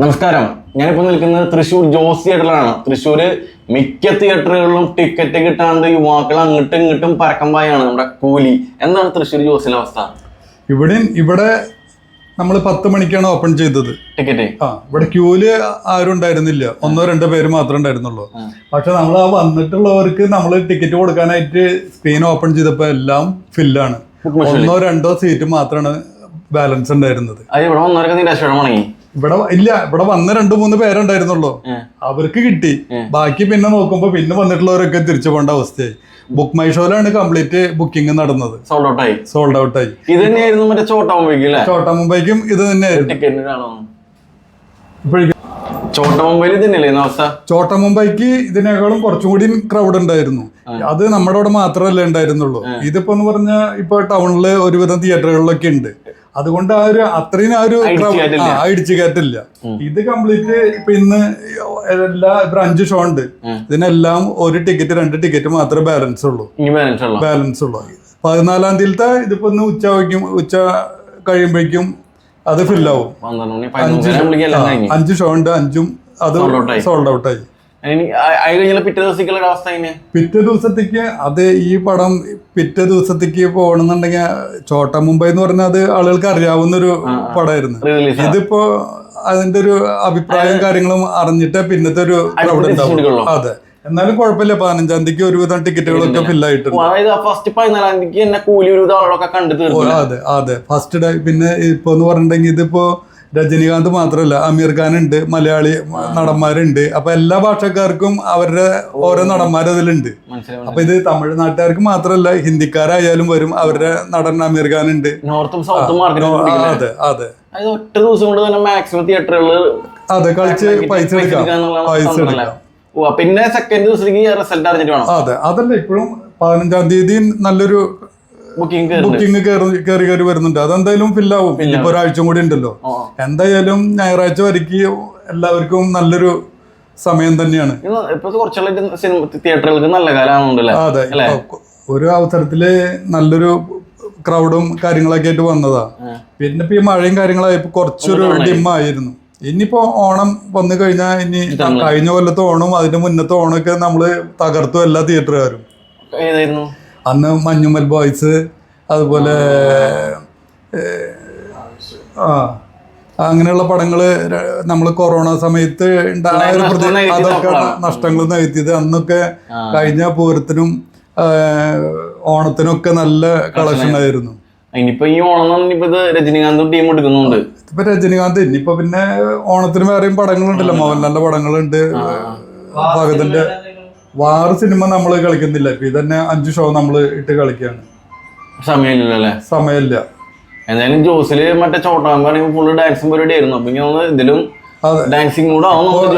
നമസ്കാരം. ഞാനിപ്പോ നിൽക്കുന്നത് തൃശ്ശൂർ ജോസ് തിയേറ്ററിലാണ്. തൃശ്ശൂര് മിക്ക തിയേറ്ററുകളിലും ടിക്കറ്റ് കിട്ടാണ്ട് യുവാക്കൾ അങ്ങോട്ടും ഇങ്ങോട്ടും പരക്കം പായാണ് നമ്മുടെ കൂലി. എന്താണ് തൃശ്ശൂർ ജോസിലെ അവസ്ഥ? ഇവിടെ ഇവിടെ നമ്മൾ പത്ത് മണിക്കാണ് ഓപ്പൺ ചെയ്തത്. ടിക്കറ്റ് ആ ഇവിടെ ക്യൂൽ ആരും ഉണ്ടായിരുന്നില്ല. ഒന്നോ രണ്ടോ പേര് മാത്രമേ ഉണ്ടായിരുന്നുള്ളൂ. പക്ഷെ നമ്മൾ ആ വന്നിട്ടുള്ളവർക്ക് നമ്മൾ ടിക്കറ്റ് കൊടുക്കാനായിട്ട് സ്ക്രീൻ ഓപ്പൺ ചെയ്തപ്പോൾ എല്ലാം ഫില്ലാണ് ഒന്നോ രണ്ടോ സീറ്റ് മാത്രമാണ് ബാലൻസ് ഉണ്ടായിരുന്നത്. ഇവിടെ ഇല്ല ഇവിടെ വന്ന രണ്ടു മൂന്ന് പേരുണ്ടായിരുന്നുള്ളൂ. അവർക്ക് കിട്ടി. ബാക്കി പിന്നെ നോക്കുമ്പോ പിന്നെ വന്നിട്ടുള്ളവരൊക്കെ തിരിച്ചു പോകേണ്ട അവസ്ഥയായി. ബുക്ക് മൈ ഷോയിലാണ് കംപ്ലീറ്റ് ബുക്കിംഗ് നടന്നത്. സോൾഡ് ഔട്ട് ആയി. സോൾഡ് ഔട്ട് ആയി. ഇത് തന്നെയായിരുന്നു മറ്റേ ചോട്ടാമുംബൈക്ക് അല്ലേ? ചോട്ടാ മുംബൈക്കും ഇത് തന്നെയായിരുന്നു. ഇപ്പോഴേക്കും ചോട്ട ചോട്ട മുംബൈക്ക് ഇതിനേക്കാളും കുറച്ചും കൂടി ക്രൗഡ് ഉണ്ടായിരുന്നു. അത് നമ്മുടെ അവിടെ മാത്രമല്ല ഉണ്ടായിരുന്നുള്ളൂ. ഇതിപ്പോ എന്ന് പറഞ്ഞാൽ ഇപ്പൊ ടൗണിൽ ഒരുവിധം തിയേറ്ററുകളിലൊക്കെ ഉണ്ട്. അതുകൊണ്ട് ആ ഒരു അത്രയും ആ ഒരു അടിച്ചു കയറ്റില്ല. ആ, ഇടിച്ചു കയറ്റില്ല ഇത് കംപ്ലീറ്റ് ഇപ്പൊ ഇന്ന് എല്ലാ ഇപ്പൊ അഞ്ച് ഷോ ഉണ്ട് ഇതിനെല്ലാം ഒരു ടിക്കറ്റ് രണ്ട് ടിക്കറ്റ് മാത്രമേ ബാലൻസ് ഉള്ളൂ. ബാലൻസ് ഉള്ളു? പതിനാലാം തീയതിയിലത്തെ ഇതിപ്പോ ഇന്ന് ഉച്ച വയ്ക്കും ഉച്ച കഴിയുമ്പോഴേക്കും അത് ഫില്ലാവും കഴിഞ്ഞു. അഞ്ച് ഷോ ഉണ്ട് അഞ്ചും അത്. സോൾഡ് ഔട്ട് പിറ്റേ ദിവസത്തേക്ക് അത് ഈ പടം പിറ്റേ ദിവസത്തേക്ക് പോകണമെന്നുണ്ടെങ്കിൽ ചോട്ട മുംബൈ എന്ന് പറഞ്ഞാൽ അത് ആളുകൾക്ക് അറിയാവുന്ന ഒരു പടമായിരുന്നു. ഇതിപ്പോ അതിന്റെ ഒരു അഭിപ്രായവും കാര്യങ്ങളും അറിഞ്ഞിട്ട് പിന്നത്തെ ഒരു ക്രൗഡ് ഉണ്ടാവും എടുക്കുള്ളൂ. അതെ. എന്നാലും കുഴപ്പമില്ല പതിനഞ്ചാം തീയതിക്ക് ഒരുവിധം ടിക്കറ്റുകളൊക്കെ ഫില്ലായിട്ടുണ്ട് അതായത് ഫസ്റ്റ് പതിനാലാം തീയതിക്ക് എന്നെ കൂലി ഒരു ആളൊക്കെ കണ്ടു തീർന്നു. അതെ അതെ. ഫസ്റ്റ് ഡേ പിന്നെ ഇപ്പൊ എന്ന് പറഞ്ഞിട്ടുണ്ടെങ്കിൽ ഇതിപ്പോ രജനീകാന്ത് മാത്രമല്ല അമീർ ഖാൻ ഉണ്ട് മലയാളി നടന്മാരുണ്ട്. അപ്പൊ എല്ലാ ഭാഷക്കാർക്കും അവരുടെ ഓരോ നടന്മാർ അതിലുണ്ട്. അപ്പൊ ഇത് തമിഴ്നാട്ടുകാർക്ക് മാത്രമല്ല ഹിന്ദിക്കാരായാലും വരും അവരുടെ നടൻ അമീർ ഖാൻ ഉണ്ട് അതെ അതെ. ഒറ്റ ദിവസം കൊണ്ട് തന്നെ മാക്സിമം തിയേറ്ററുകളിൽ അതെ കളിച്ച് പൈസ എടുക്കാം. പൈസ എടുക്കാം. പിന്നെ സെക്കൻഡ് ദിവസത്തേക്ക് റിസൾട്ട് അറിഞ്ഞിട്ട് വേണം. അതെ അതല്ല ഇപ്പോഴും പതിനഞ്ചാം തീയതി നല്ലൊരു ബുക്കിംഗ് കയറി കയറി വരുന്നുണ്ട്. അതെന്തായാലും ഫില്ലാവും ഇനിയിപ്പോ ഒരാഴ്ച കൂടി ഉണ്ടല്ലോ. എന്തായാലും ഞായറാഴ്ച വരയ്ക്ക് എല്ലാവർക്കും നല്ലൊരു സമയം തന്നെയാണ്. ഇപ്പൊ തിയേറ്ററുകൾക്ക് നല്ല അതെ. ഒരു അവസരത്തിൽ നല്ലൊരു ക്രൗഡും കാര്യങ്ങളൊക്കെ ആയിട്ട് വന്നതാ. പിന്നെ ഇപ്പൊ ഈ മഴയും കാര്യങ്ങളായപ്പോ കുറച്ചൊരു ഡിമ്മായിരുന്നു. ഇനിയിപ്പോ ഓണം വന്നു കഴിഞ്ഞാൽ ഇനി കഴിഞ്ഞ കൊല്ലത്തെ ഓണം അതിന്റെ മുന്നത്തെ ഓണമൊക്കെ നമ്മൾ തകർത്തു എല്ലാ തിയേറ്ററുകാരും. അന്ന് മഞ്ഞുമൽ ബോയ്സ് അതുപോലെ ആ അങ്ങനെയുള്ള പടങ്ങൾ നമ്മൾ കൊറോണ സമയത്ത് ഉണ്ടായ ഒരു പ്രതി- അതൊക്കെ. നഷ്ടങ്ങൾ നികത്തിയത് അന്നൊക്കെ കഴിഞ്ഞ പൂരത്തിനും ഓണത്തിനൊക്കെ നല്ല കളക്ഷൻ ആയിരുന്നു ഇനിയിപ്പോ ഈ ഓണം ഇത് രജനീകാന്തും ടീം എടുക്കുന്നുണ്ട്. ഇപ്പൊ രജനീകാന്ത് ഇനിയിപ്പോ പിന്നെ ഓണത്തിന് വേറെയും പടങ്ങളുണ്ടല്ലോ. മോഹൻലാലിന്റെ പടങ്ങളുണ്ട്. ഭഗതന്റെ വാറ് സിനിമ നമ്മൾ കളിക്കുന്നില്ല. ഇപ്പൊ ഇതന്നെ അഞ്ച് ഷോ നമ്മൾ ഇട്ട് കളിക്കുകയാണ് സമയമില്ലല്ലേ? സമയമില്ല. എന്തായാലും ജോസിൽ മറ്റേ ചോട്ടാൻ പറയുമ്പോൾ ഫുള്ള് ഡാൻസും പരിപാടി ആയിരുന്നു. അപ്പൊ തോന്നുന്നു ഇതിലും. ഡാൻസിങ്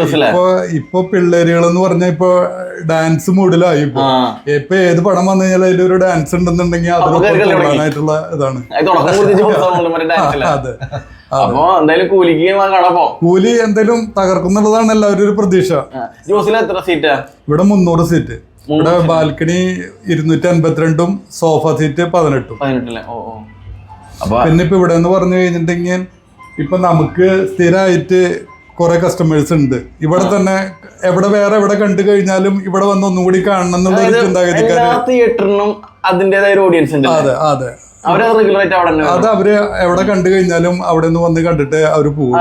ഇപ്പൊ ഇപ്പൊ പിള്ളേരുകൾ എന്ന് പറഞ്ഞാൽ ഇപ്പൊ ഡാൻസ് മൂഡിലായി ഇപ്പൊ. ഇപ്പൊ ഏത് പടം വന്നു കഴിഞ്ഞാൽ അതിലൊരു ഡാൻസ് ഉണ്ടെന്നുണ്ടെങ്കിൽ കൂടാനായിട്ടുള്ള ഇതാണ്. അത്. അപ്പൊ എന്തായാലും കൂലിക്ക് കടപ്പോ. കൂലി എന്തായാലും തകർക്കുന്നുള്ളതാണ് എല്ലാവരും ഒരു പ്രതീക്ഷ. ജോസിൽ എത്ര സീറ്റാ ഇവിടെ മുന്നൂറ് സീറ്റ് ഇവിടെ ബാൽക്കണി ഇരുന്നൂറ്റി അൻപത്തിരണ്ടും സോഫ സീറ്റ് പതിനെട്ടും പിന്നെ ഇപ്പൊ ഇവിടെ എന്ന് പറഞ്ഞു കഴിഞ്ഞിട്ടുണ്ടെങ്കിൽ ഇപ്പൊ നമുക്ക് സ്ഥിരമായിട്ട് കുറെ കസ്റ്റമേഴ്സ് ഉണ്ട്. ഇവിടെ തന്നെ എവിടെ വേറെ എവിടെ കണ്ടു കഴിഞ്ഞാലും ഇവിടെ വന്ന് ഒന്നുകൂടി കാണണം എന്നുള്ള തിയേറ്ററിനും ഒരു ഓഡിയൻസ് ഉണ്ട് അതെ അതെ. അത് അവർ എവിടെ കണ്ടു കഴിഞ്ഞാലും അവിടെ നിന്ന് വന്ന് കണ്ടിട്ട് അവർ പോകും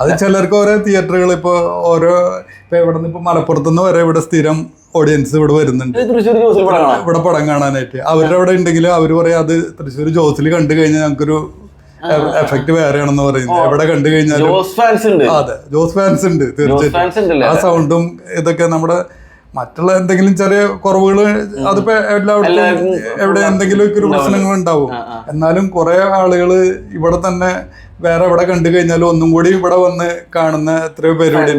അത് ചിലർക്ക് ഓരോ തിയേറ്ററുകൾ ഇപ്പൊ ഓരോ ഇപ്പൊ ഇവിടെ നിന്ന് ഇപ്പൊ മലപ്പുറത്ത് നിന്ന് വരെ ഇവിടെ സ്ഥിരം ഓഡിയൻസ് ഇവിടെ വരുന്നുണ്ട്. ഇവിടെ പടം കാണാനായിട്ട്. അവരുടെ അവിടെ ഉണ്ടെങ്കിൽ അവർ പറയാം അത് തൃശ്ശൂർ ജോസിൽ കണ്ടു കഴിഞ്ഞാൽ ഞങ്ങൾക്കൊരു എഫക്ട് വേറെയാണെന്ന് പറയുന്നത്. എവിടെ കണ്ടു കഴിഞ്ഞാലും ജോസ് ഫാൻസ് ഉണ്ട്. അതെ ജോസ് ഫാൻസ് ഉണ്ട് തീർച്ചയായിട്ടും. ആ സൗണ്ടും ഇതൊക്കെ നമ്മുടെ മറ്റുള്ള എന്തെങ്കിലും ചെറിയ കുറവുകൾ അതിപ്പോ എല്ലായിടത്തും എവിടെ എന്തെങ്കിലുമൊക്കെ ഒരു പ്രശ്നങ്ങൾ ഉണ്ടാവും. എന്നാലും കുറെ ആളുകൾ ഇവിടെ തന്നെ വേറെ എവിടെ കണ്ടു കഴിഞ്ഞാലും ഒന്നും കൂടി ഇവിടെ വന്ന് കാണുന്ന എത്രയോ പേരുണ്ട്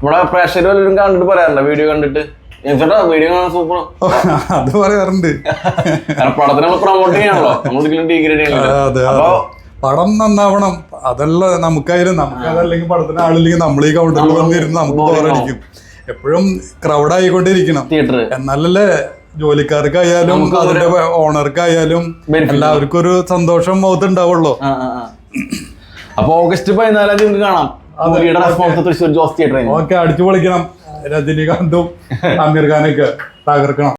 ഇവിടെ പ്രേക്ഷകർ വല്ലവരും കണ്ടിട്ട് പറയാറുണ്ടോ? വീഡിയോ കണ്ടിട്ട്. ചേട്ടാ വീഡിയോ കാണാൻ സൂപ്പർ അത് പറയാറുണ്ട്. കാരണം പടത്തിന് നമ്മൾ പ്രൊമോട്ട് ചെയ്യാണല്ലോ. നമ്മൾ ഒരിക്കലും ഡിഗ്രേഡ് ചെയ്യണല്ലോ. അതെ അപ്പൊ പടം നന്നാവണം. അതല്ല നമുക്കായാലും നമുക്ക് അതല്ലെങ്കിൽ പടത്തിന് ആളില്ലെങ്കിൽ നമ്മൾ ഈ കൗണ്ടറിൽ വന്നിരുന്ന് നമുക്ക് ബോറടിക്കും എപ്പോഴും ക്രൗഡ് ആയിക്കൊണ്ടിരിക്കണം. തിയേറ്റർ എന്നാലല്ലേ ജോലിക്കാർക്കായാലും അതിന്റെ ഓണർക്കായാലും എല്ലാവർക്കും ഒരു സന്തോഷം മുഖത്തുണ്ടാവുള്ളൂ. അപ്പൊ ഓഗസ്റ്റ് പതിനാലാം തീയതി കാണാം. തൃശ്ശൂർ ജോസ് തിയേറ്ററിൽ ഓക്കെ അടിച്ചു പൊളിക്കണം രജനീകാന്തും ആമിർ ഖാനൊക്കെ തകർക്കണം.